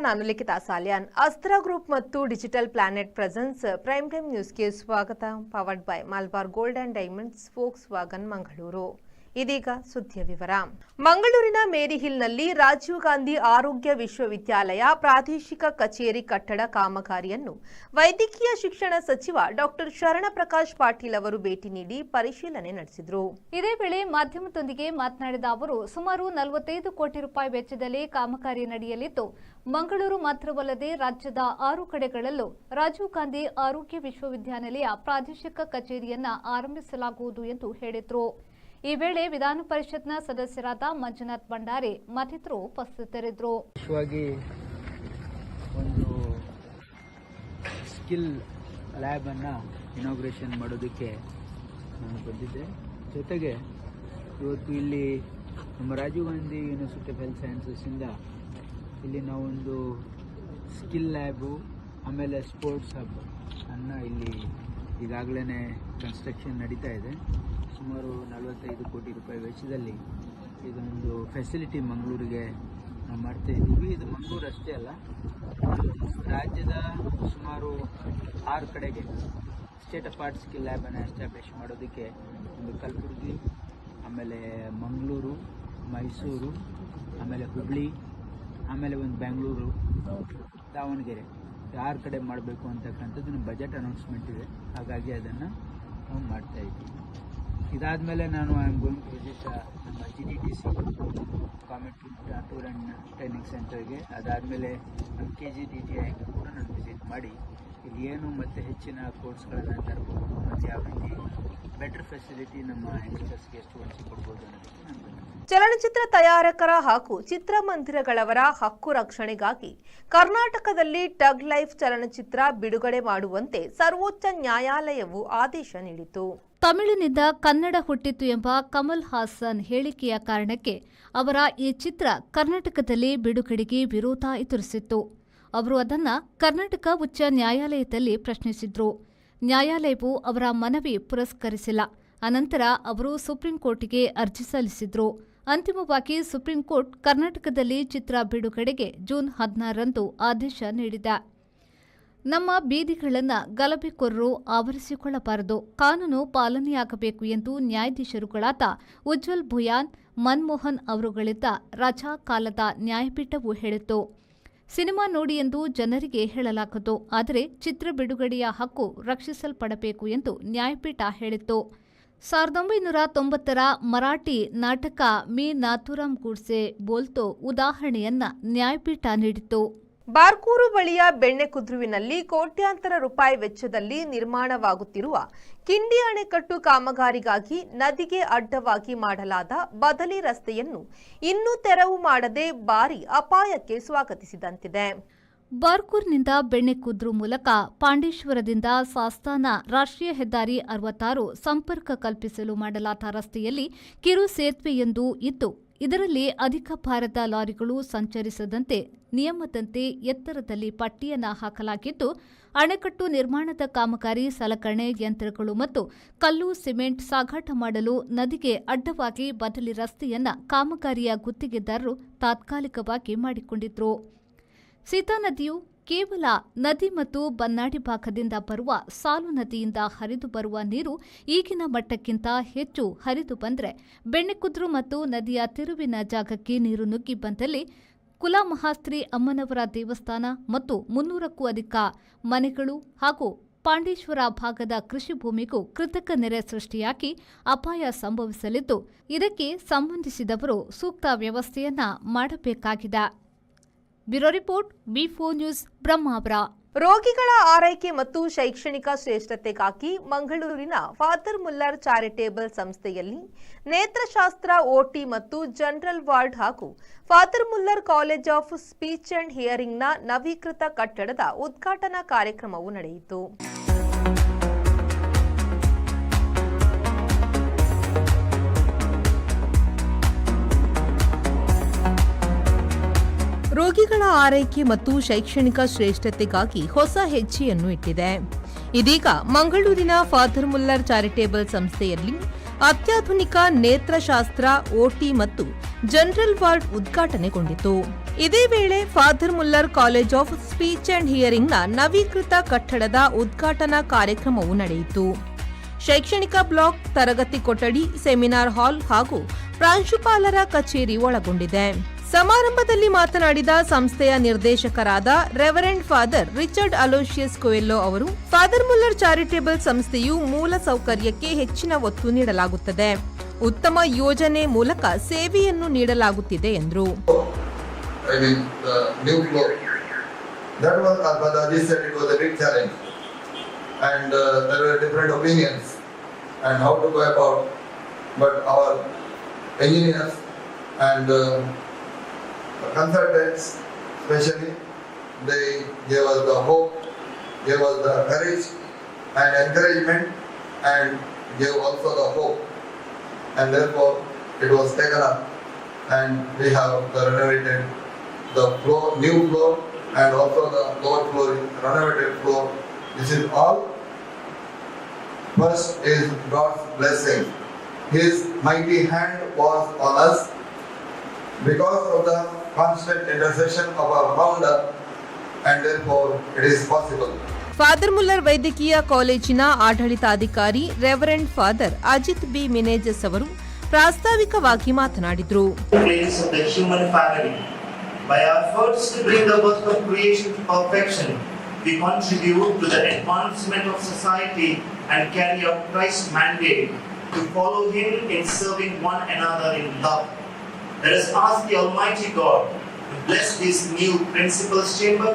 ನಾನು ಲಿಖಿತಾ ಸಾಲ್ಯಾನ್. ಅಸ್ತ್ರ ಗ್ರೂಪ್ ಮತ್ತು digital planet presence, prime time ನ್ಯೂಸ್ಗೆ ಸ್ವಾಗತ. Powered by Malabar gold and diamonds Volkswagen Mangaluru. ಇದೀಗ ಸುದ್ದಿಯ ವಿವರ. ಮಂಗಳೂರಿನ ಮೇರಿ ಹಿಲ್ನಲ್ಲಿ ರಾಜೀವ್ ಗಾಂಧಿ ಆರೋಗ್ಯ ವಿಶ್ವವಿದ್ಯಾಲಯ ಪ್ರಾದೇಶಿಕ ಕಚೇರಿ ಕಟ್ಟಡ ಕಾಮಗಾರಿಯನ್ನು ವೈದ್ಯಕೀಯ ಶಿಕ್ಷಣ ಸಚಿವ ಡಾಕ್ಟರ್ ಶರಣ ಪ್ರಕಾಶ್ ಪಾಟೀಲ್ ಅವರು ಭೇಟಿ ನೀಡಿ ಪರಿಶೀಲನೆ ನಡೆಸಿದರು. ಇದೇ ವೇಳೆ ಮಾಧ್ಯಮದೊಂದಿಗೆ ಮಾತನಾಡಿದ ಅವರು, ಸುಮಾರು ನಲವತ್ತೈದು ಕೋಟಿ ರೂಪಾಯಿ ವೆಚ್ಚದಲ್ಲಿ ಕಾಮಗಾರಿ ನಡೆಯಲಿದ್ದು, ಮಂಗಳೂರು ಮಾತ್ರವಲ್ಲದೆ ರಾಜ್ಯದ ಆರು ಕಡೆಗಳಲ್ಲೂ ರಾಜೀವ್ ಗಾಂಧಿ ಆರೋಗ್ಯ ವಿಶ್ವವಿದ್ಯಾನಿಲಯ ಪ್ರಾದೇಶಿಕ ಕಚೇರಿಯನ್ನ ಆರಂಭಿಸಲಾಗುವುದು ಎಂದು ಹೇಳಿದರು. ಈ ವೇಳೆ ವಿಧಾನ ಪರಿಷತ್ನ ಸದಸ್ಯರಾದ ಮಂಜುನಾಥ್ ಭಂಡಾರಿ ಮತ್ತಿತರರು ಉಪಸ್ಥಿತರಿದ್ದರು. ಒಂದು ಸ್ಕಿಲ್ ಲ್ಯಾಬನ್ನು ಇನಾಗ್ರೇಷನ್ ಮಾಡೋದಕ್ಕೆ ನಾನು ಬಂದಿದ್ದೆ. ಜೊತೆಗೆ ಇವತ್ತು ಇಲ್ಲಿ ನಮ್ಮ Rajiv Gandhi university of health ಸೈನ್ಸಸ್ಸಿಂದ ಇಲ್ಲಿ ನಾವೊಂದು ಸ್ಕಿಲ್ ಲ್ಯಾಬು, ಆಮೇಲೆ ಸ್ಪೋರ್ಟ್ಸ್ ಹಬ್ ಅನ್ನ ಇಲ್ಲಿ ಈಗಾಗಲೇ ಕನ್ಸ್ಟ್ರಕ್ಷನ್ ನಡೀತಾ ಇದೆ. ಸುಮಾರು ನಲವತ್ತೈದು ಕೋಟಿ ರೂಪಾಯಿ ವೆಚ್ಚದಲ್ಲಿ ಇದೊಂದು ಫೆಸಿಲಿಟಿ ಮಂಗಳೂರಿಗೆ ನಾವು ಮಾಡ್ತಾ ಇದ್ದೀವಿ. ಇದು ಮಂಗಳೂರು ಅಷ್ಟೇ ಅಲ್ಲ, ರಾಜ್ಯದ ಸುಮಾರು ಆರು ಕಡೆಗೆ ಸ್ಟೇಟ್ ಆಫ್ ಆರ್ಟ್ ಸ್ಕಿಲ್ ಲ್ಯಾಬನ್ನು ಎಸ್ಟಾಬ್ಲಿಷ್ ಮಾಡೋದಕ್ಕೆ ಒಂದು ಕಲಬುರಗಿ, ಆಮೇಲೆ ಮಂಗಳೂರು, ಮೈಸೂರು, ಆಮೇಲೆ ಹುಬ್ಳಿ, ಆಮೇಲೆ ಒಂದು ಬೆಂಗಳೂರು, ದಾವಣಗೆರೆ ಆರು ಕಡೆ ಮಾಡಬೇಕು ಅಂತಕ್ಕಂಥದ್ದು ನಮ್ಮ ಬಜೆಟ್ ಅನೌನ್ಸ್ಮೆಂಟ್ ಇದೆ. ಹಾಗಾಗಿ ಅದನ್ನು ನಾವು ಮಾಡ್ತಾ ಇದ್ದೀವಿ. ಇದಾದಮೇಲೆ ನಾನು I am going to visit ನಮ್ಮ G D T C comment tour and training ಸೆಂಟರ್ಗೆ ಅದಾದಮೇಲೆ ನಮ್ಮ ಕೆ ಜಿ ಡಿ ಟಿ ಐಗೆ ಕೂಡ ನಾನು ವಿಸಿಟ್ ಮಾಡಿ. ಇಲ್ಲಿ ಏನು ಮತ್ತೆ ಹೆಚ್ಚಿನ ಕೋರ್ಸ್ಗಳನ್ನು ತರ್ಬೋದು, ಮತ್ತು ಯಾವ ರೀತಿ ಬೆಟರ್ ಫೆಸಿಲಿಟಿ ನಮ್ಮ ಯಂಗ್ಸ್ಟರ್ಸ್ಗೆ ಸ್ಟೂಡೆಂಟ್ಸ್ ಕೊಡ್ಬೋದು ಅನ್ನೋದಕ್ಕೆ ನಾನು. ಚಲನಚಿತ್ರ ತಯಾರಕರ ಹಾಗೂ ಚಿತ್ರಮಂದಿರಗಳವರ ಹಕ್ಕು ರಕ್ಷಣೆಗಾಗಿ ಕರ್ನಾಟಕದಲ್ಲಿ ಟಗ್ ಲೈಫ್ ಚಲನಚಿತ್ರ ಬಿಡುಗಡೆ ಮಾಡುವಂತೆ ಸರ್ವೋಚ್ಚ ನ್ಯಾಯಾಲಯವು ಆದೇಶ ನೀಡಿತು ತಮಿಳಿನಿಂದ ಕನ್ನಡ ಹುಟ್ಟಿತು ಎಂಬ ಕಮಲ್ ಹಾಸನ್ ಹೇಳಿಕೆಯ ಕಾರಣಕ್ಕೆ ಅವರ ಈ ಚಿತ್ರ ಕರ್ನಾಟಕದಲ್ಲಿ ಬಿಡುಗಡೆಗೆ ವಿರೋಧ ಎದುರಿಸಿತ್ತು. ಅವರು ಅದನ್ನು ಕರ್ನಾಟಕ ಉಚ್ಚ ನ್ಯಾಯಾಲಯದಲ್ಲಿ ಪ್ರಶ್ನಿಸಿದ್ರು. ನ್ಯಾಯಾಲಯವು ಅವರ ಮನವಿ ಪುರಸ್ಕರಿಸಿಲ್ಲ. ಅನಂತರ ಅವರು ಸುಪ್ರೀಂ ಕೋರ್ಟ್ಗೆ ಅರ್ಜಿ ಸಲ್ಲಿಸಿದ್ರು. ಅಂತಿಮವಾಗಿ ಸುಪ್ರೀಂ ಕೋರ್ಟ್ ಕರ್ನಾಟಕದಲ್ಲಿ ಚಿತ್ರ ಬಿಡುಗಡೆಗೆ ಜೂನ್ ಹದಿನಾರರಂದು ಆದೇಶ ನೀಡಿದೆ. ನಮ್ಮ ಬೀದಿಗಳನ್ನು ಗಲಭೆಕೋರರು ಆವರಿಸಿಕೊಳ್ಳಬಾರದು. ಕಾನೂನು ಪಾಲನೆಯಾಗಬೇಕು ಎಂದು ನ್ಯಾಯಾಧೀಶರುಗಳಾದ ಉಜ್ವಲ್ ಭುಯಾನ್, ಮನ್ಮೋಹನ್ ಅವರುಗಳಿದ್ದ ರಜಾ ಕಾಲದ ನ್ಯಾಯಪೀಠವು ಹೇಳಿತು ಸಿನಿಮಾ ನೋಡಿ ಎಂದು ಜನರಿಗೆ ಹೇಳಲಾಗದು, ಆದರೆ ಚಿತ್ರ ಬಿಡುಗಡೆಯ ಹಕ್ಕು ರಕ್ಷಿಸಲ್ಪಡಬೇಕು ಎಂದು ನ್ಯಾಯಪೀಠ ಹೇಳಿತ್ತು. ಸಾವಿರದ ಒಂಬೈನೂರ ತೊಂಬತ್ತರ ಮರಾಠಿ ನಾಟಕ ಮೀ ನಾಥುರಾಮ್ ಗೂಡ್ಸೆ ಬೋಲ್ತೋ ಉದಾಹರಣೆಯನ್ನ ನ್ಯಾಯಪೀಠ ನೀಡಿತ್ತು. ಬಾರ್ಕೂರು ಬಳಿಯ ಬೆಣ್ಣೆಕುದ್ರುವಿನಲ್ಲಿ ಕೋಟ್ಯಾಂತರ ರೂಪಾಯಿ ವೆಚ್ಚದಲ್ಲಿ ನಿರ್ಮಾಣವಾಗುತ್ತಿರುವ ಕಿಂಡಿ ಅಣೆಕಟ್ಟು ಕಾಮಗಾರಿಗಾಗಿ ನದಿಗೆ ಅಡ್ಡವಾಗಿ ಮಾಡಲಾದ ಬದಲಿ ರಸ್ತೆಯನ್ನು ಇನ್ನೂ ತೆರವು ಮಾಡದೆ ಭಾರಿ ಅಪಾಯಕ್ಕೆ ಸ್ವಾಗತಿಸಿದಂತಿದೆ. ಬಾರ್ಕೂರ್ನಿಂದ ಬೆಣ್ಣೆಕುದ್ರು ಮೂಲಕ ಪಾಂಡೇಶ್ವರದಿಂದ ಸಾಸ್ತಾನ ರಾಷ್ಟ್ರೀಯ ಹೆದ್ದಾರಿ ಅರವತ್ತಾರು ಸಂಪರ್ಕ ಕಲ್ಪಿಸಲು ಮಾಡಲಾದ ರಸ್ತೆಯಲ್ಲಿ ಕಿರು ಸೇತುವೆಯೊಂದು ಇದ್ದು ಇದರಲ್ಲಿ ಅಧಿಕ ಭಾರದ ಲಾರಿಗಳು ಸಂಚರಿಸದಂತೆ ನಿಯಮದಂತೆ ಎತ್ತರದಲ್ಲಿ ಪಟ್ಟಿಯನ್ನು ಹಾಕಲಾಗಿದ್ದು, ಅಣೆಕಟ್ಟು ನಿರ್ಮಾಣದ ಕಾಮಗಾರಿ, ಸಲಕರಣೆ ಯಂತ್ರಗಳು ಮತ್ತು ಕಲ್ಲು, ಸಿಮೆಂಟ್ ಸಾಗಾಟ ಮಾಡಲು ನದಿಗೆ ಅಡ್ಡವಾಗಿ ಬದಲಿ ರಸ್ತೆಯನ್ನ ಕಾಮಗಾರಿಯ ಗುತ್ತಿಗೆದಾರರು ತಾತ್ಕಾಲಿಕವಾಗಿ ಮಾಡಿಕೊಂಡಿದ್ರು. ಸೀತಾ ನದಿಯು ಕೇವಲ ನದಿ ಮತ್ತು ಬನ್ನಾಡಿ ಭಾಗದಿಂದ ಬರುವ ಸಾಲು ನದಿಯಿಂದ ಹರಿದು ಬರುವ ನೀರು ಈಗಿನ ಮಟ್ಟಕ್ಕಿಂತ ಹೆಚ್ಚು ಹರಿದು ಬಂದರೆ ಬೆಣ್ಣೆಕುದ್ರು ಮತ್ತು ನದಿಯ ತಿರುವಿನ ಜಾಗಕ್ಕೆ ನೀರು ನುಗ್ಗಿ ಬಂದಲ್ಲಿ ಕುಲಮಹಾಸ್ತ್ರಿ ಅಮ್ಮನವರ ದೇವಸ್ಥಾನ ಮತ್ತು ಮುನ್ನೂರಕ್ಕೂ ಅಧಿಕ ಮನೆಗಳು ಹಾಗೂ ಪಾಂಡೇಶ್ವರ ಭಾಗದ ಕೃಷಿ ಭೂಮಿಗೂ ಕೃತಕ ನೆರೆ ಸೃಷ್ಟಿಯಾಗಿ ಅಪಾಯ ಸಂಭವಿಸಲಿದ್ದು, ಇದಕ್ಕೆ ಸಂಬಂಧಿಸಿದವರು ಸೂಕ್ತ ವ್ಯವಸ್ಥೆಯನ್ನ ಮಾಡಬೇಕಾಗಿದೆ. Bureau report, B four news, Brahmavar. ರೋಗಿಗಳ ಆರೈಕೆ ಮತ್ತು ಶೈಕ್ಷಣಿಕ ಶ್ರೇಷ್ಠತೆಗಾಗಿ ಮಂಗಳೂರಿನ ಫಾದರ್ ಮುಲ್ಲರ್ ಚಾರಿಟೇಬಲ್ ಸಂಸ್ಥೆಯಲ್ಲಿ ನೇತ್ರಶಾಸ್ತ್ರ, ಓಟಿ ಮತ್ತು ಜನರಲ್ ವಾರ್ಡ್ ಹಾಗೂ father Muller college of speech and ಹಿಯರಿಂಗ್ನ ನವೀಕೃತ ಕಟ್ಟಡದ ಉದ್ಘಾಟನಾ ಕಾರ್ಯಕ್ರಮವು ನಡೆಯಿತು. ರೋಗಿಗಳ ಆರೈಕೆ ಮತ್ತು ಶೈಕ್ಷಣಿಕ ಶ್ರೇಷ್ಠತೆಗಾಗಿ ಹೊಸ ಹೆಜ್ಜೆಯನ್ನು ಇಟ್ಟಿದೆ. ಇದೀಗ ಮಂಗಳೂರಿನ ಫಾದರ್ ಮುಲ್ಲರ್ ಚಾರಿಟೇಬಲ್ ಸಂಸ್ಥೆಯಲ್ಲಿ ಅತ್ಯಾಧುನಿಕ ನೇತ್ರಶಾಸ್ತ್ರ ಓಟಿ ಮತ್ತು ಜನರಲ್ ವಾರ್ಡ್ ಉದ್ಘಾಟನೆಗೊಂಡಿತು. ಇದೇ ವೇಳೆ father Muller college of speech and ಹಿಯರಿಂಗ್ನ ನವೀಕೃತ ಕಟ್ಟಡದ ಉದ್ಘಾಟನಾ ಕಾರ್ಯಕ್ರಮವು ನಡೆಯಿತು. ಶೈಕ್ಷಣಿಕ ಬ್ಲಾಕ್ ತರಗತಿ ಕೊಠಡಿ, ಸೆಮಿನಾರ್ ಹಾಲ್ ಹಾಗೂ ಪ್ರಾಂಶುಪಾಲರ ಕಚೇರಿ ಒಳಗೊಂಡಿದೆ. ಸಮಾರಂಭದಲ್ಲಿ ಮಾತನಾಡಿದ ಸಂಸ್ಥೆಯ ನಿರ್ದೇಶಕರಾದ reverend father Richard Aloysius Coelho ಅವರು ಫಾದರ್ ಮುಲ್ಲರ್ ಚಾರಿಟೇಬಲ್ ಸಂಸ್ಥೆಯು ಮೂಲ ಸೌಕರ್ಯಕ್ಕೆ ಹೆಚ್ಚಿನ ಒತ್ತು ನೀಡಲಾಗುತ್ತದೆ. ಉತ್ತಮ ಯೋಜನೆ ಮೂಲಕ ಸೇವೆಯನ್ನು ನೀಡಲಾಗುತ್ತಿದೆ ಎಂದರು. And uh, consultants, especially, they gave us the hope, gave us the courage and encouragement, and gave also the hope. And therefore, it was taken up, and we have renovated the floor, new floor, and also the lower floor, renovated floor. This is all. First is God's blessing. His mighty hand was on us because of the constant intercession of our founder, and therefore it is possible. Father Muller ವೈದ್ಯಕೀಯ ಕಾಲೇಜಿನ ಆಡಳಿತಾಧಿಕಾರಿ Reverend Father Ajit B Menezes ಅವರು ಪ್ರಾಸ್ತಾವಿಕವಾಗಿ ಮಾತನಾಡಿದರು place of the human family. By our efforts to bring the work of creation to perfection, we contribute to the advancement of society and carry out Christ's mandate to follow Him in serving one another in love. Let us ask the Almighty God to bless this new principal's chamber.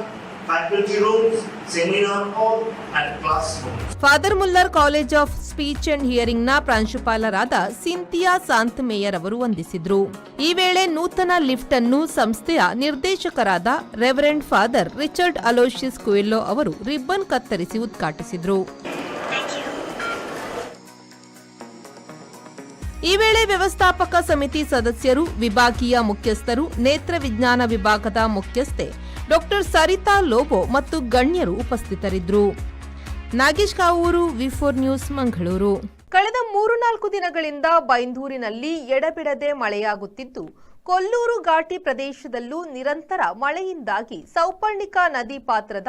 Father Muller college of speech ಅಂಡ್ನ ಪ್ರಾಂಶುಪಾಲರಾದ Cynthia Santa mayor ಅವರು ವಂದಿಸಿದ್ರು ಈ ವೇಳೆ ನೂತನ lift ಅನ್ನು ಸಂಸ್ಥೆಯ ನಿರ್ದೇಶಕರಾದ reverend father Richard Aloysius Coelho ಅವರು ribbon ಕತ್ತರಿಸಿ ಉದ್ಘಾಟಿಸಿದ್ರು ಈ ವೇಳೆ ವ್ಯವಸ್ಥಾಪಕ ಸಮಿತಿ ಸದಸ್ಯರು, ವಿಭಾಗೀಯ ಮುಖ್ಯಸ್ಥರು, ನೇತ್ರ ವಿಜ್ಞಾನ ವಿಭಾಗದ ಮುಖ್ಯಸ್ಥೆ, ಡಾಕ್ಟರ್ ಸರಿತಾ ಲೋಬೋ ಮತ್ತು ಗಣ್ಯರು ಉಪಸ್ಥಿತರಿದ್ದರು. Nagesh Kavoor, V four news Mangaluru. ಕಳೆದ ಮೂರು ನಾಲ್ಕು ದಿನಗಳಿಂದ ಬೈಂದೂರಿನಲ್ಲಿ ಎಡಬಿಡದೆ ಮಳೆಯಾಗುತ್ತಿದ್ದು, ಕೊಲ್ಲೂರು ಘಾಟಿ ಪ್ರದೇಶದಲ್ಲೂ ನಿರಂತರ ಮಳೆಯಿಂದಾಗಿ ಸೌಪರ್ಣಿಕಾ ನದಿ ಪಾತ್ರದ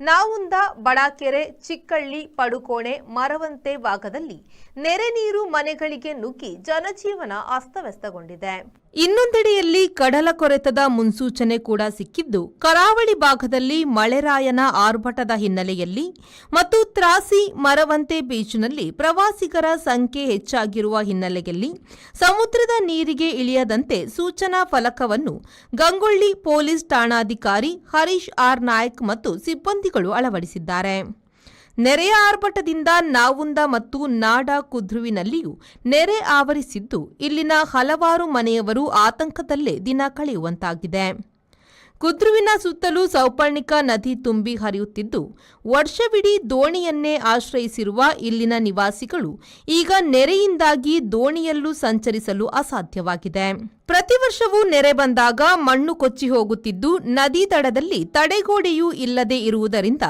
ನಾವುಂದ ಬಡಾಕೆರೆ ಚಿಕ್ಕಳ್ಳಿ ಪಡುಕೋಣೆ ಮರವಂತೆ ಭಾಗದಲ್ಲಿ ನೆರೆ ನೀರು ಮನೆಗಳಿಗೆ ನುಗ್ಗಿ ಜನಜೀವನ ಅಸ್ತವ್ಯಸ್ತಗೊಂಡಿದೆ. ಇನ್ನೊಂದೆಡೆಯಲ್ಲಿ ಕಡಲ ಕೊರೆತದ ಮುನ್ಸೂಚನೆ ಕೂಡ ಸಿಕ್ಕಿದ್ದು, ಕರಾವಳಿ ಭಾಗದಲ್ಲಿ ಮಳೆರಾಯನ ಆರ್ಭಟದ ಹಿನ್ನೆಲೆಯಲ್ಲಿ ಮತ್ತು ತ್ರಾಸಿ ಮರವಂತೆ ಬೀಚ್ನಲ್ಲಿ ಪ್ರವಾಸಿಗರ ಸಂಖ್ಯೆ ಹೆಚ್ಚಾಗಿರುವ ಹಿನ್ನೆಲೆಯಲ್ಲಿ ಸಮುದ್ರದ ನೀರಿಗೆ ಇಳಿಯದಂತೆ ಸೂಚನಾ ಫಲಕವನ್ನು ಗಂಗೊಳ್ಳಿ ಪೊಲೀಸ್ ಠಾಣಾಧಿಕಾರಿ ಹರೀಶ್ ಆರ್ ನಾಯಕ್ ಮತ್ತು ಸಿಬ್ಬಂದಿಗಳು ಅಳವಡಿಸಿದ್ದಾರೆ. ನೆರೆಯ ಆರ್ಭಟದಿಂದ ನಾವುಂದ ಮತ್ತು ನಾಡ ಕುದ್ರುವಿನಲ್ಲಿಯೂ ನೆರೆ ಆವರಿಸಿದ್ದು ಇಲ್ಲಿನ ಹಲವಾರು ಮನೆಯವರು ಆತಂಕದಲ್ಲೇ ದಿನ ಕಳೆಯುವಂತಾಗಿದೆ. ಕುದ್ರುವಿನ ಸುತ್ತಲೂ ಸೌಪರ್ಣಿಕ ನದಿ ತುಂಬಿ ಹರಿಯುತ್ತಿದ್ದು, ವರ್ಷವಿಡೀ ದೋಣಿಯನ್ನೇ ಆಶ್ರಯಿಸಿರುವ ಇಲ್ಲಿನ ನಿವಾಸಿಗಳು ಈಗ ನೆರೆಯಿಂದಾಗಿ ದೋಣಿಯಲ್ಲೂ ಸಂಚರಿಸಲು ಅಸಾಧ್ಯವಾಗಿದೆ. ಪ್ರತಿ ವರ್ಷವೂ ನೆರೆ ಬಂದಾಗ ಮಣ್ಣು ಕೊಚ್ಚಿ ಹೋಗುತ್ತಿದ್ದು, ನದಿ ದಡದಲ್ಲಿ ತಡೆಗೋಡೆಯೂ ಇಲ್ಲದೆ ಇರುವುದರಿಂದ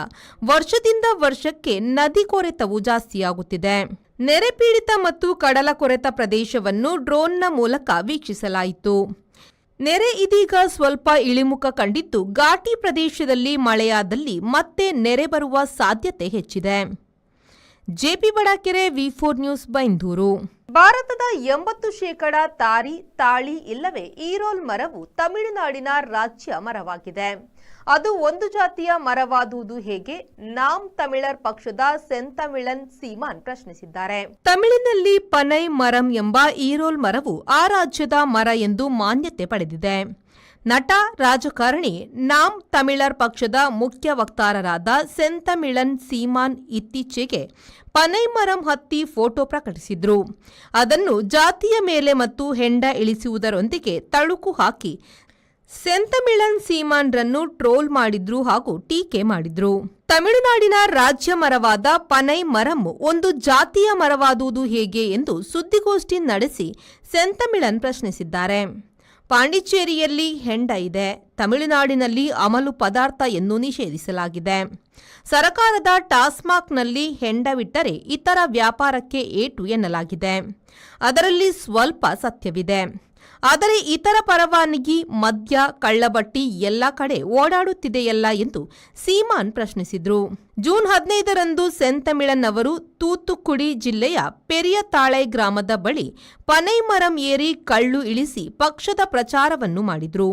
ವರ್ಷದಿಂದ ವರ್ಷಕ್ಕೆ ನದಿ ಕೊರೆತವು ಜಾಸ್ತಿಯಾಗುತ್ತಿದೆ. ನೆರೆ ಪೀಡಿತ ಮತ್ತು ಕಡಲ ಕೊರೆತ ಪ್ರದೇಶವನ್ನು ಡ್ರೋನ್ನ ಮೂಲಕ ವೀಕ್ಷಿಸಲಾಯಿತು. ನೆರೆ ಇದೀಗ ಸ್ವಲ್ಪ ಇಳಿಮುಖ ಕಂಡಿದ್ದು ಘಾಟಿ ಪ್ರದೇಶದಲ್ಲಿ ಮಳೆಯಾದಲ್ಲಿ ಮತ್ತೆ ನೆರೆ ಬರುವ ಸಾಧ್ಯತೆ ಹೆಚ್ಚಿದೆ. JP Badakere V four news Byndoor. ಭಾರತದ ಎಂಬತ್ತು ಶೇಕಡ ತಾರಿ ತಾಳಿ ಇಲ್ಲವೇ ಈರೋಲ್ ಮರವು ತಮಿಳುನಾಡಿನ ರಾಜ್ಯ ಮರವಾಗಿದೆ. ಅದು ಒಂದು ಜಾತಿಯ ಮರವಾದುದು ಹೇಗೆ? ನಾಮ್ ತಮಿಳರ್ ಪಕ್ಷದ ಸೆಂತಮಿಳನ್ ಸೀಮಾನ್ ಪ್ರಶ್ನಿಸಿದ್ದಾರೆ. ತಮಿಳಿನಲ್ಲಿ ಪನೈ ಮರಂ ಎಂಬ ಈರೋಲ್ ಮರವು ಆ ರಾಜ್ಯದ ಮರ ಎಂದು ಮಾನ್ಯತೆ ಪಡೆದಿದೆ. ನಟ, ರಾಜಕಾರಣಿ, ನಾಮ್ ತಮಿಳರ್ ಪಕ್ಷದ ಮುಖ್ಯ ವಕ್ತಾರರಾದ ಸೆಂತಮಿಳನ್ ಸೀಮಾನ್ ಇತ್ತೀಚೆಗೆ ಪನೈಮರಂ ಹತ್ತಿ ಫೋಟೋ ಪ್ರಕಟಿಸಿದ್ರು. ಅದನ್ನು ಜಾತಿಯ ಮೇಲೆ ಮತ್ತು ಹೆಂಡ ಇಳಿಸುವುದರೊಂದಿಗೆ ತಳುಕು ಹಾಕಿ ಸೆಂತಮಿಳನ್ ಸೀಮಾನ್ರನ್ನು ಟ್ರೋಲ್ ಮಾಡಿದ್ರು ಹಾಗೂ ಟೀಕೆ ಮಾಡಿದ್ರು. ತಮಿಳುನಾಡಿನ ರಾಜ್ಯ ಮರವಾದ ಪನೈ ಮರಂ ಒಂದು ಜಾತಿಯ ಮರವಾದುದು ಹೇಗೆ ಎಂದು ಸುದ್ದಿಗೋಷ್ಠಿ ನಡೆಸಿ ಸೆಂತಮಿಳನ್ ಪ್ರಶ್ನಿಸಿದ್ದಾರೆ. ಪಾಂಡಿಚೇರಿಯಲ್ಲಿ ಹೆಂಡ ಇದೆ. ತಮಿಳುನಾಡಿನಲ್ಲಿ ಅಮಲು ಪದಾರ್ಥ ಎಂದು ನಿಷೇಧಿಸಲಾಗಿದೆ. ಸರಕಾರದ ಟಾಸ್ಮಾಕ್ನಲ್ಲಿ ಹೆಂಡವಿಟ್ಟರೆ ಇತರ ವ್ಯಾಪಾರಕ್ಕೆ ಏಟು ಎನ್ನಲಾಗಿದೆ. ಅದರಲ್ಲಿ ಸ್ವಲ್ಪ ಸತ್ಯವಿದೆ. ಆದರೆ ಇತರ ಪರವಾನಗಿ, ಮದ್ಯ, ಕಳ್ಳಬಟ್ಟಿ ಎಲ್ಲ ಕಡೆ ಓಡಾಡುತ್ತಿದೆಯಲ್ಲ ಎಂದು ಸೀಮಾನ್ ಪ್ರಶ್ನಿಸಿದ್ರು. ಜೂನ್ ಹದಿನೈದರಂದು ಸೆಂತಮಿಳನ್ ಅವರು ತೂತುಕುಡಿ ಜಿಲ್ಲೆಯ ಪೆರಿಯತಾಳೆ ಗ್ರಾಮದ ಬಳಿ ಪನೈಮರಂ ಏರಿ ಕಳ್ಳು ಇಳಿಸಿ ಪಕ್ಷದ ಪ್ರಚಾರವನ್ನು ಮಾಡಿದ್ರು.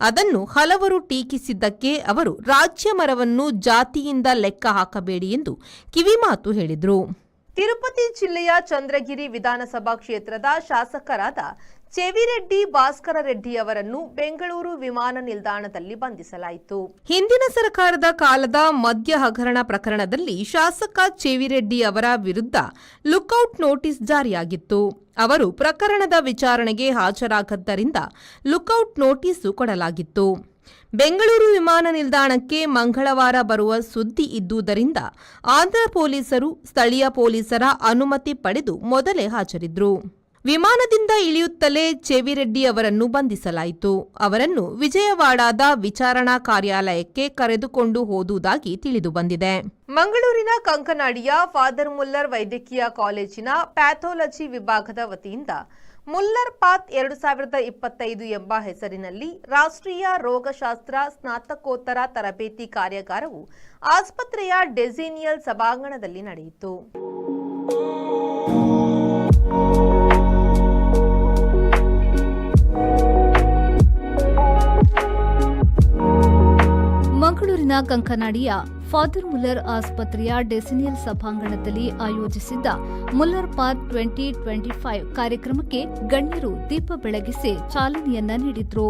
ಅದನ್ನು ಹಲವರು ಟೀಕಿಸಿದ್ದಕ್ಕೆ ಅವರು ರಾಜ್ಯ ಮರವನ್ನು ಜಾತಿಯಿಂದ ಲೆಕ್ಕ ಹಾಕಬೇಡಿ ಎಂದು ಕಿವಿಮಾತು ಹೇಳಿದರು. ತಿರುಪತಿ ಜಿಲ್ಲೆಯ ಚಂದ್ರಗಿರಿ ವಿಧಾನಸಭಾ ಕ್ಷೇತ್ರದ ಶಾಸಕರಾದ ಚೆವಿರೆಡ್ಡಿ ಭಾಸ್ಕರ ರೆಡ್ಡಿ ಅವರನ್ನು ಬೆಂಗಳೂರು ವಿಮಾನ ನಿಲ್ದಾಣದಲ್ಲಿ ಬಂಧಿಸಲಾಯಿತು. ಹಿಂದಿನ ಸರ್ಕಾರದ ಕಾಲದ ಮದ್ಯ ಹಗರಣ ಪ್ರಕರಣದಲ್ಲಿ ಶಾಸಕ ಚೆವಿರೆಡ್ಡಿ ಅವರ ವಿರುದ್ಧ ಲುಕ್ಔಟ್ ನೋಟಿಸ್ ಜಾರಿಯಾಗಿತ್ತು. ಅವರು ಪ್ರಕರಣದ ವಿಚಾರಣೆಗೆ ಹಾಜರಾಗದ್ದರಿಂದ ಲುಕ್ಔಟ್ ನೋಟಿಸು ಕೊಡಲಾಗಿತ್ತು. ಬೆಂಗಳೂರು ವಿಮಾನ ನಿಲ್ದಾಣಕ್ಕೆ ಮಂಗಳವಾರ ಬರುವ ಸುದ್ದಿ ಇದ್ದುದರಿಂದ ಆಂಧ್ರ ಪೊಲೀಸರು ಸ್ಥಳೀಯ ಪೊಲೀಸರ ಅನುಮತಿ ಪಡೆದು ಮೊದಲೇ ಹಾಜರಿದ್ರು. ವಿಮಾನದಿಂದ ಇಳಿಯುತ್ತಲೇ ಚೆವಿರೆಡ್ಡಿ ಅವರನ್ನು ಬಂಧಿಸಲಾಯಿತು. ಅವರನ್ನು ವಿಜಯವಾಡಾದ ವಿಚಾರಣಾ ಕಾರ್ಯಾಲಯಕ್ಕೆ ಕರೆದುಕೊಂಡು ಹೋದುದಾಗಿ ತಿಳಿದುಬಂದಿದೆ ಮಂಗಳೂರಿನ ಕಂಕನಾಡಿಯ ಫಾದರ್ ಮುಲ್ಲರ್ ವೈದ್ಯಕೀಯ ಕಾಲೇಜಿನ ಪ್ಯಾಥೋಲಜಿ ವಿಭಾಗದ ವತಿಯಿಂದ ಮುಲ್ಲರ್ ಪಾತ್ ಎರಡು ಸಾವಿರದ ಇಪ್ಪತ್ತೈದು ಎಂಬ ಹೆಸರಿನಲ್ಲಿ ರಾಷ್ಟ್ರೀಯ ರೋಗಶಾಸ್ತ್ರ ಸ್ನಾತಕೋತ್ತರ ತರಬೇತಿ ಕಾರ್ಯಾಗಾರವು ಆಸ್ಪತ್ರೆಯ ಡೆಸಿನಿಯಲ್ ಸಭಾಂಗಣದಲ್ಲಿ ನಡೆಯಿತು. ಮಂಗಳೂರಿನ ಕಂಕನಾಡಿಯ ಫಾದರ್ ಮುಲ್ಲರ್ ಆಸ್ಪತ್ರೆಯ ಡೆಸಿನಿಯಲ್ ಸಭಾಂಗಣದಲ್ಲಿ ಆಯೋಜಿಸಿದ್ದ Muller park twenty twenty five ಕಾರ್ಯಕ್ರಮಕ್ಕೆ ಗಣ್ಯರು ದೀಪ ಬೆಳಗಿಸಿ ಚಾಲನೆಯನ್ನ ನೀಡಿದ್ರು.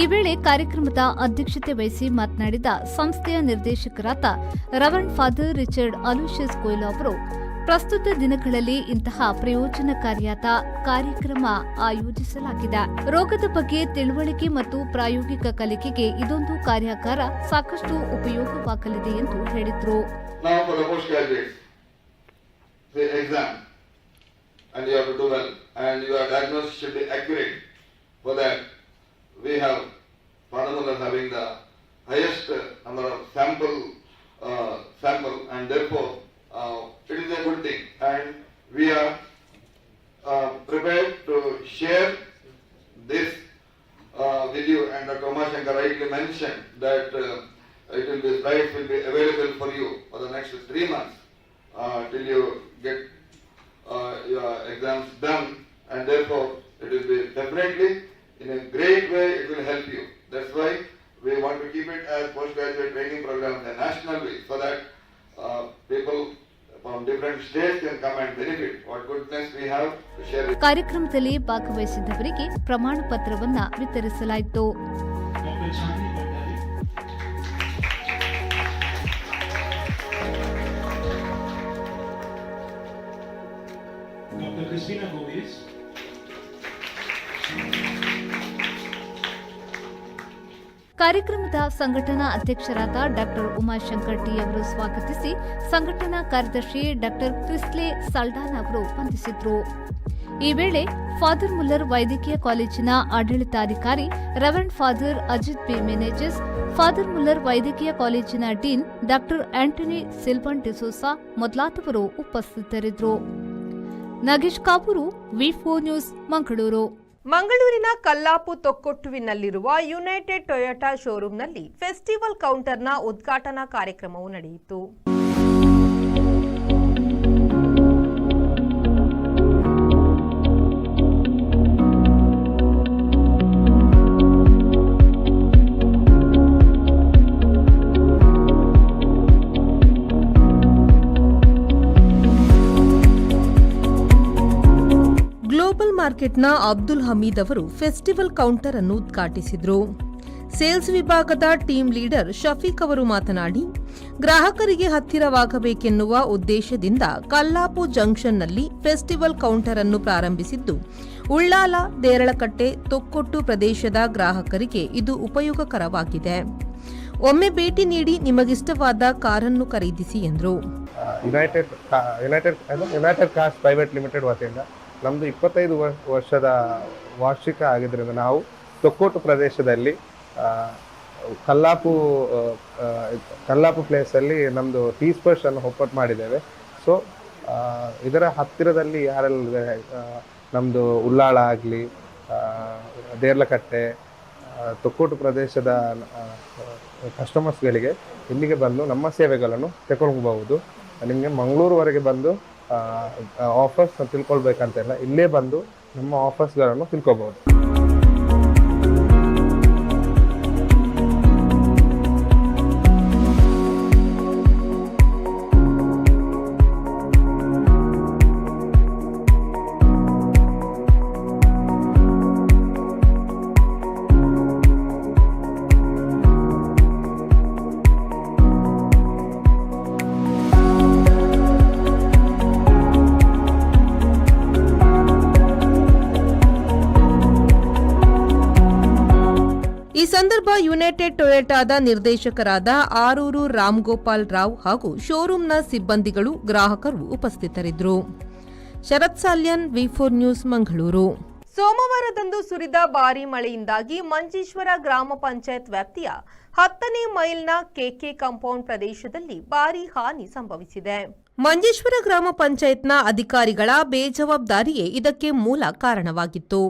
ಈ ವೇಳೆ ಕಾರ್ಯಕ್ರಮದ ಅಧ್ಯಕ್ಷತೆ ವಹಿಸಿ ಮಾತನಾಡಿದ ಸಂಸ್ಥೆಯ ನಿರ್ದೇಶಕರಾದ reverend father Richard Aloysius Coelho ಅವರು ಪ್ರಸ್ತುತ ದಿನಗಳಲ್ಲಿ ಇಂತಹ ಪ್ರಯೋಜನಕಾರಿಯಾದ ಕಾರ್ಯಕ್ರಮ ಆಯೋಜಿಸಲಾಗಿದೆ. ರೋಗದ ಬಗ್ಗೆ ತಿಳುವಳಿಕೆ ಮತ್ತು ಪ್ರಾಯೋಗಿಕ ಕಲಿಕೆಗೆ ಇದೊಂದು ಕಾರ್ಯಾಗಾರ ಸಾಕಷ್ಟು ಉಪಯೋಗವಾಗಲಿದೆ ಎಂದು ಹೇಳಿದ್ರು. Uh, it is a good thing, and we are uh, prepared to share this uh, with you, and Dr. Umashankar rightly mentioned that uh, it will be, slides will be available for you for the next three months uh, till you get uh, your exams done, and therefore it will be definitely in a great way it will help you. That's why we want to keep it as postgraduate training program nationally so that uh, people ಕಾರ್ಯಕ್ರಮದಲ್ಲಿ ಭಾಗವಹಿಸಿದ್ದವರಿಗೆ ಪ್ರಮಾಣ and ಕಾರ್ಯಕ್ರಮದಲ್ಲಿ ಭಾಗವಹಿಸಿದವರಿಗೆ ವಿತರಿಸಲಾಯಿತು. ಮತ್ತೊಮ್ಮೆ ಧನ್ಯವಾದಗಳು ಕಾರ್ಯಕ್ರಮದ ಸಂಘಟನಾ ಅಧ್ಯಕ್ಷರಾದ doctor Umashankar T ಅವರು ಸ್ವಾಗತಿಸಿ ಸಂಘಟನಾ ಕಾರ್ಯದರ್ಶಿ ಡಾಕ್ಟರ್ ಕ್ರಿಸ್ಲೆ ಸಲ್ಡಾನ್ ಅವರು ವಂದಿಸಿದ್ರು. ಈ ವೇಳೆ ಫಾದರ್ ಮುಲ್ಲರ್ ವೈದ್ಯಕೀಯ ಕಾಲೇಜಿನ ಆಡಳಿತಾಧಿಕಾರಿ reverend father Ajit B Menezes, father Muller ವೈದ್ಯಕೀಯ ಕಾಲೇಜಿನ dean doctor Antony Sylvan D'Souza ಮೊದಲಾದವರು ಉಪಸ್ಥಿತರಿದ್ದರು. Nagesh Kapoor four news, Mangaluru. ಮಂಗಳೂರಿನ ಕಲ್ಲಾಪು ತೊಕ್ಕೊಟ್ಟುವಿನಲ್ಲಿರುವ ಯುನೈಟೆಡ್ ಟೊಯೋಟಾ ಶೋರೂಂನಲ್ಲಿ ಫೆಸ್ಟಿವಲ್ ಕೌಂಟರ್ನ ಉದ್ಘಾಟನಾ ಕಾರ್ಯಕ್ರಮವು ನಡೆಯಿತು. ಮಾರ್ಕೆಟ್ನ ಅಬ್ದುಲ್ ಹಮೀದ್ ಅವರು ಫೆಸ್ಟಿವಲ್ ಕೌಂಟರ್ ಅನ್ನು ಉದ್ಘಾಟಿಸಿದರು. ಸೇಲ್ಸ್ ವಿಭಾಗದ ಟೀಮ್ ಲೀಡರ್ ಶಫೀಕ್ ಅವರು ಮಾತನಾಡಿ, ಗ್ರಾಹಕರಿಗೆ ಹತ್ತಿರವಾಗಬೇಕೆನ್ನುವ ಉದ್ದೇಶದಿಂದ ಕಲ್ಲಾಪು ಜಂಕ್ಷನ್ನಲ್ಲಿ ಫೆಸ್ಟಿವಲ್ ಕೌಂಟರ್ ಅನ್ನು ಪ್ರಾರಂಭಿಸಿದ್ದು, ಉಳ್ಳಾಲ, ದೇರಳಕಟ್ಟೆ, ತೊಕ್ಕೊಟ್ಟು ಪ್ರದೇಶದ ಗ್ರಾಹಕರಿಗೆ ಇದು ಉಪಯೋಗಕರವಾಗಿದೆ. ಒಮ್ಮೆ ಭೇಟಿ ನೀಡಿ ನಿಮಗಿಷ್ಟವಾದ ಕಾರನ್ನು ಖರೀದಿಸಿ ಎಂದರು. United United United private limited ವತಿಯಿಂದ ನಮ್ಮದು ಇಪ್ಪತ್ತೈದು ವರ್- ವರ್ಷದ ವಾರ್ಷಿಕ ಆಗಿದ್ದರಿಂದ ನಾವು ತೊಕ್ಕೋಟು ಪ್ರದೇಶದಲ್ಲಿ ಕಲ್ಲಾಪು ಕಲ್ಲಾಪು ಪ್ಲೇಸಲ್ಲಿ ನಮ್ಮದು ಟೀ ಸ್ಪರ್ಶ್ ಅನ್ನು ಒಪ್ಪಟ್ಟು ಮಾಡಿದ್ದೇವೆ. ಸೊ ಇದರ ಹತ್ತಿರದಲ್ಲಿ ಯಾರೆಲ್ಲ ನಮ್ಮದು ಉಳ್ಳಾಳ ಆಗಲಿ ದೇರ್ಲಕಟ್ಟೆ ತೊಕ್ಕೋಟು ಪ್ರದೇಶದ ಕಸ್ಟಮರ್ಸ್ಗಳಿಗೆ ಇಲ್ಲಿಗೆ ಬಂದು ನಮ್ಮ ಸೇವೆಗಳನ್ನು ತಗೊಳ್ಬಹುದು ನಿಮಗೆ ಮಂಗಳೂರುವರೆಗೆ ಬಂದು ಆಫರ್ಸ್ ತಿಳ್ಕೊಳ್ಬೇಕಂತೆಲ್ಲ ಇಲ್ಲೇ ಬಂದು ನಮ್ಮ ಆಫರ್ಸ್ಗಳನ್ನು ತಿಳ್ಕೊಬಹುದು ಯುನೈಟೆಡ್ ಟೊಯೋಟಾದ ನಿರ್ದೇಶಕರಾದ ಆರೂರು ರಾಮ್ಗೋಪಾಲ್ ರಾವ್ ಹಾಗೂ ಶೋರೂಂನ ಸಿಬ್ಬಂದಿಗಳು ಗ್ರಾಹಕರು ಉಪಸ್ಥಿತರಿದ್ದರು. Sharath Salyan, V four news, Mangaluru. ಸೋಮವಾರದಂದು ಸುರಿದ ಭಾರೀ ಮಳೆಯಿಂದಾಗಿ ಮಂಜೇಶ್ವರ ಗ್ರಾಮ ಪಂಚಾಯತ್ ವ್ಯಾಪ್ತಿಯ ಹತ್ತನೇ ಮೈಲ್ನ ಕೆಕೆ ಕಾಂಪೌಂಡ್ ಪ್ರದೇಶದಲ್ಲಿ ಭಾರಿ ಹಾನಿ ಸಂಭವಿಸಿದೆ. ಮಂಜೇಶ್ವರ ಗ್ರಾಮ ಪಂಚಾಯತ್ನ ಅಧಿಕಾರಿಗಳ ಬೇಜವಾಬ್ದಾರಿಯೇ ಇದಕ್ಕೆ ಮೂಲ ಕಾರಣವಾಗಿತ್ತು.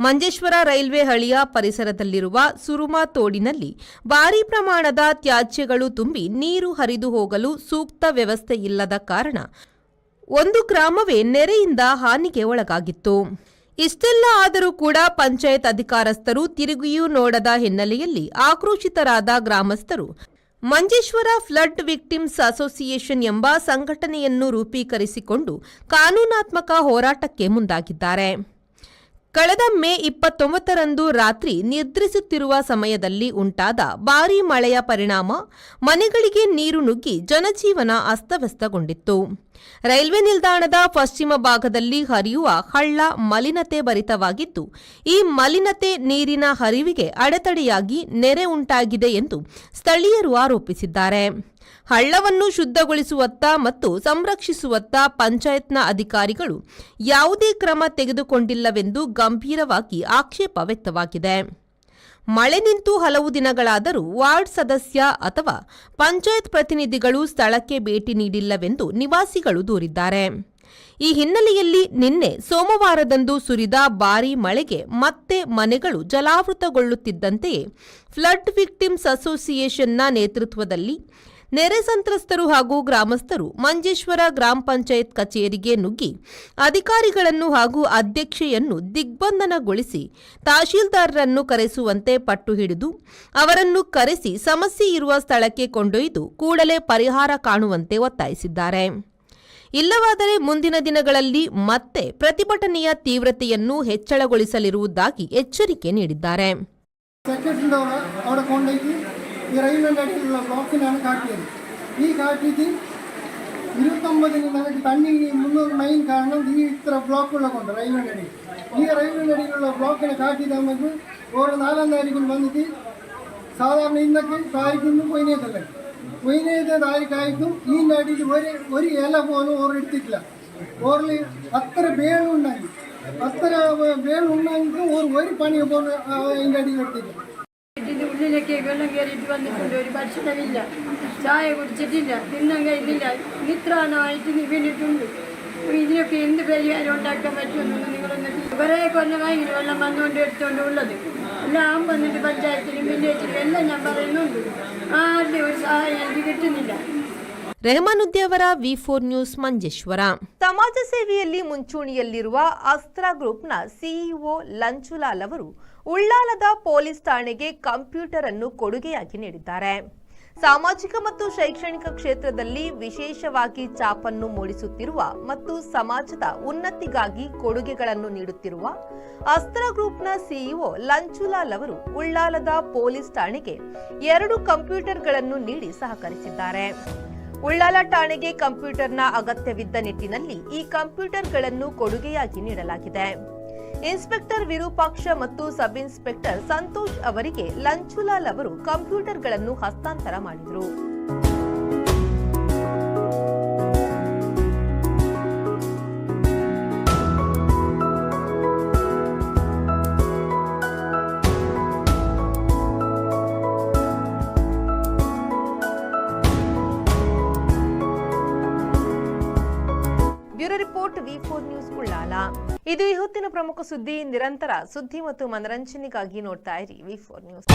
ಮಂಜೇಶ್ವರ ರೈಲ್ವೆ ಹಳಿಯ ಪರಿಸರದಲ್ಲಿರುವ ಸುರುಮಾ ತೋಡಿನಲ್ಲಿ ಭಾರೀ ಪ್ರಮಾಣದ ತ್ಯಾಜ್ಯಗಳು ತುಂಬಿ ನೀರು ಹರಿದು ಹೋಗಲು ಸೂಕ್ತ ವ್ಯವಸ್ಥೆ ಇಲ್ಲದ ಕಾರಣ ಒಂದು ಗ್ರಾಮವೇ ನೆರೆಯಿಂದ ಹಾನಿಗೆ ಒಳಗಾಗಿತ್ತು. ಇಷ್ಟೆಲ್ಲ ಆದರೂ ಕೂಡ ಪಂಚಾಯತ್ ಅಧಿಕಾರಸ್ಥರು ತಿರುಗಿಯೂ ನೋಡದ ಹಿನ್ನೆಲೆಯಲ್ಲಿ ಆಕ್ರೋಶಿತರಾದ ಗ್ರಾಮಸ್ಥರು ಮಂಜೇಶ್ವರ ಫ್ಲಡ್ ವಿಕ್ಟಿಮ್ಸ್ ಅಸೋಸಿಯೇಷನ್ ಎಂಬ ಸಂಘಟನೆಯನ್ನು ರೂಪೀಕರಿಸಿಕೊಂಡು ಕಾನೂನಾತ್ಮಕ ಹೋರಾಟಕ್ಕೆ ಮುಂದಾಗಿದ್ದಾರೆ. ಕಳೆದ ಮೇ ಇಪ್ಪತ್ತೊಂಬತ್ತರಂದು ರಾತ್ರಿ ನಿದ್ರಿಸುತ್ತಿರುವ ಸಮಯದಲ್ಲಿ ಉಂಟಾದ ಭಾರೀ ಮಳೆಯ ಪರಿಣಾಮ ಮನೆಗಳಿಗೆ ನೀರು ನುಗ್ಗಿ ಜನಜೀವನ ಅಸ್ತವ್ಯಸ್ತಗೊಂಡಿತ್ತು. ರೈಲ್ವೆ ನಿಲ್ದಾಣದ ಪಶ್ಚಿಮ ಭಾಗದಲ್ಲಿ ಹರಿಯುವ ಹಳ್ಳ ಮಲಿನತೆ ಭರಿತವಾಗಿದ್ದು, ಈ ಮಲಿನತೆ ನೀರಿನ ಹರಿವಿಗೆ ಅಡೆತಡೆಯಾಗಿ ನೆರೆ ಉಂಟಾಗಿದೆ ಎಂದು ಸ್ಥಳೀಯರು ಆರೋಪಿಸಿದ್ದಾರೆ. ಹಳ್ಳವನ್ನು ಶುದ್ಧಗೊಳಿಸುವತ್ತ ಮತ್ತು ಸಂರಕ್ಷಿಸುವತ್ತ ಪಂಚಾಯತ್ನ ಅಧಿಕಾರಿಗಳು ಯಾವುದೇ ಕ್ರಮ ತೆಗೆದುಕೊಂಡಿಲ್ಲವೆಂದು ಗಂಭೀರವಾಗಿ ಆಕ್ಷೇಪ ವ್ಯಕ್ತವಾಗಿದೆ. ಮಳೆ ನಿಂತು ಹಲವು ದಿನಗಳಾದರೂ ವಾರ್ಡ್ ಸದಸ್ಯ ಅಥವಾ ಪಂಚಾಯತ್ ಪ್ರತಿನಿಧಿಗಳು ಸ್ಥಳಕ್ಕೆ ಭೇಟಿ ನೀಡಿಲ್ಲವೆಂದು ನಿವಾಸಿಗಳು ದೂರಿದ್ದಾರೆ. ಈ ಹಿನ್ನೆಲೆಯಲ್ಲಿ ನಿನ್ನೆ ಸೋಮವಾರದಂದು ಸುರಿದ ಭಾರೀ ಮಳೆಗೆ ಮತ್ತೆ ಮನೆಗಳು ಜಲಾವೃತಗೊಳ್ಳುತ್ತಿದ್ದಂತೆಯೇ ಫ್ಲಡ್ ವಿಕ್ಟಿಮ್ಸ್ ಅಸೋಸಿಯೇಷನ್ನ ನೇತೃತ್ವದಲ್ಲಿ ನೆರೆ ಸಂತ್ರಸ್ತರು ಹಾಗೂ ಗ್ರಾಮಸ್ಥರು ಮಂಜೇಶ್ವರ ಗ್ರಾಮ ಪಂಚಾಯತ್ ಕಚೇರಿಗೆ ನುಗ್ಗಿ ಅಧಿಕಾರಿಗಳನ್ನು ಹಾಗೂ ಅಧ್ಯಕ್ಷೆಯನ್ನು ದಿಗ್ಬಂಧನಗೊಳಿಸಿ ತಹಶೀಲ್ದಾರರನ್ನು ಕರೆಸುವಂತೆ ಪಟ್ಟು ಹಿಡಿದು ಅವರನ್ನು ಕರೆಸಿ ಸಮಸ್ಯೆ ಇರುವ ಸ್ಥಳಕ್ಕೆ ಕೊಂಡೊಯ್ದು ಕೂಡಲೇ ಪರಿಹಾರ ಕಾಣುವಂತೆ ಒತ್ತಾಯಿಸಿದ್ದಾರೆ. ಇಲ್ಲವಾದರೆ ಮುಂದಿನ ದಿನಗಳಲ್ಲಿ ಮತ್ತೆ ಪ್ರತಿಭಟನೆಯ ತೀವ್ರತೆಯನ್ನು ಹೆಚ್ಚಳಗೊಳಿಸಲಿರುವುದಾಗಿ ಎಚ್ಚರಿಕೆ ನೀಡಿದ್ದಾರೆ. ഈ റെയിൽവേന്റെ ഇടയിലുള്ള ബ്ലോക്കിനാണ് കാട്ടിയത്. ഈ കാട്ടിക്ക് ഇരുപത്തൊമ്പതിന് നമുക്ക് തണ്ണി മുന്നൂറ് മൈൽ കാരണം ഈ ഇത്ര ബ്ലോക്കുള്ള കൊണ്ട് റെയിൽവേന്റെ ഇടയിൽ ഈ റെയിൽവേന്റെ ഇടയിലുള്ള ബ്ലോക്കിനെ കാട്ടിയിട്ട് നമുക്ക് ഓരോ നാലാം താരീഖിൽ വന്നിട്ട് സാധാരണ ഇന്നൊക്കെ താരിക്കുന്നു പൊയിനേത്തല്ലേ പൊയിനേത്ത താരിക്കായിട്ടും ഈ നടിയിൽ ഒരു ഒരു ഇല പോലും ഓർ എടുത്തിട്ടില്ല. ഓറിൽ അത്ര വേണുണ്ടായി അത്ര വേളുണ്ടായിട്ട് ഒരു ഒരു പണി പോലും അതിന്റെ അടിയിൽ എടുത്തില്ല വീട്ടിന്റെ ഉള്ളിലേക്ക് വെള്ളം കയറിയിട്ട് വന്നിട്ടുണ്ട് ഒരു ഭക്ഷണമില്ല ചായ കുടിച്ചിട്ടില്ല തിന്നാൻ കഴിയുന്നില്ല നിത്രാണമായിട്ട് വീണിട്ടുണ്ട് അപ്പൊ ഇതിനൊക്കെ എന്ത് പരിഹാരം ഉണ്ടാക്കാൻ പറ്റുമെന്നൊന്ന് നിങ്ങളൊന്ന് കുറേ കൊല്ലമായി ഇങ്ങനെ വെള്ളം വന്നുകൊണ്ട് എടുത്തുകൊണ്ട് ഉള്ളത് എല്ലാം വന്നിട്ട് പഞ്ചായത്തിലും വില്ലേജിലും എല്ലാം ഞാൻ പറയുന്നുണ്ട് ആരുടെ ഒരു സഹായം എനിക്ക് കിട്ടുന്നില്ല ರೆಹಮಾನುದ್ದಿ ಅವರ ವಿ ಫೋರ್ ನ್ಯೂಸ್ ಮಂಜೇಶ್ವರ ಸಮಾಜ ಸೇವೆಯಲ್ಲಿ ಮುಂಚೂಣಿಯಲ್ಲಿರುವ ಅಸ್ತ್ರ ಗ್ರೂಪ್ನ ಸಿಇಒ ಲಂಚುಲಾಲ್ ಅವರು ಉಳ್ಳಾಲದ ಪೊಲೀಸ್ ಠಾಣೆಗೆ ಕಂಪ್ಯೂಟರ್ ಅನ್ನು ಕೊಡುಗೆಯಾಗಿ ನೀಡಿದ್ದಾರೆ. ಸಾಮಾಜಿಕ ಮತ್ತು ಶೈಕ್ಷಣಿಕ ಕ್ಷೇತ್ರದಲ್ಲಿ ವಿಶೇಷವಾಗಿ ಚಾಪನ್ನು ಮೂಡಿಸುತ್ತಿರುವ ಮತ್ತು ಸಮಾಜದ ಉನ್ನತಿಗಾಗಿ ಕೊಡುಗೆಗಳನ್ನು ನೀಡುತ್ತಿರುವ ಅಸ್ತ್ರ ಗ್ರೂಪ್ನ ಸಿಇಒ ಲಂಚುಲಾಲ್ ಅವರು ಉಳ್ಳಾಲದ ಪೊಲೀಸ್ ಠಾಣೆಗೆ ಎರಡು ಕಂಪ್ಯೂಟರ್ಗಳನ್ನು ನೀಡಿ ಸಹಕರಿಸಿದ್ದಾರೆ. ಉಳ್ಳಾಲ ಠಾಣೆಗೆ ಕಂಪ್ಯೂಟರ್ನ ಅಗತ್ಯವಿದ್ದ ನಿಟ್ಟಿನಲ್ಲಿ ಈ ಕಂಪ್ಯೂಟರ್ಗಳನ್ನು ಕೊಡುಗೆಯಾಗಿ ನೀಡಲಾಗಿದೆ. ಇನ್ಸ್ಪೆಕ್ಟರ್ ವಿರೂಪಾಕ್ಷ ಮತ್ತು ಸಬ್ ಇನ್ಸ್ಪೆಕ್ಟರ್ ಸಂತೋಷ್ ಅವರಿಗೆ ಲಂಚುಲಾಲ್ ಅವರು ಕಂಪ್ಯೂಟರ್ಗಳನ್ನು ಹಸ್ತಾಂತರ ಮಾಡಿದರು. ಇದು ಈ ಹೊತ್ತಿನ ಪ್ರಮುಖ ಸುದ್ದಿ ನಿರಂತರ ಸುದ್ದಿ ಮತ್ತು ಮನರಂಜನೆಗಾಗಿ ನೋಡ್ತಾ ಇರಿ. V four news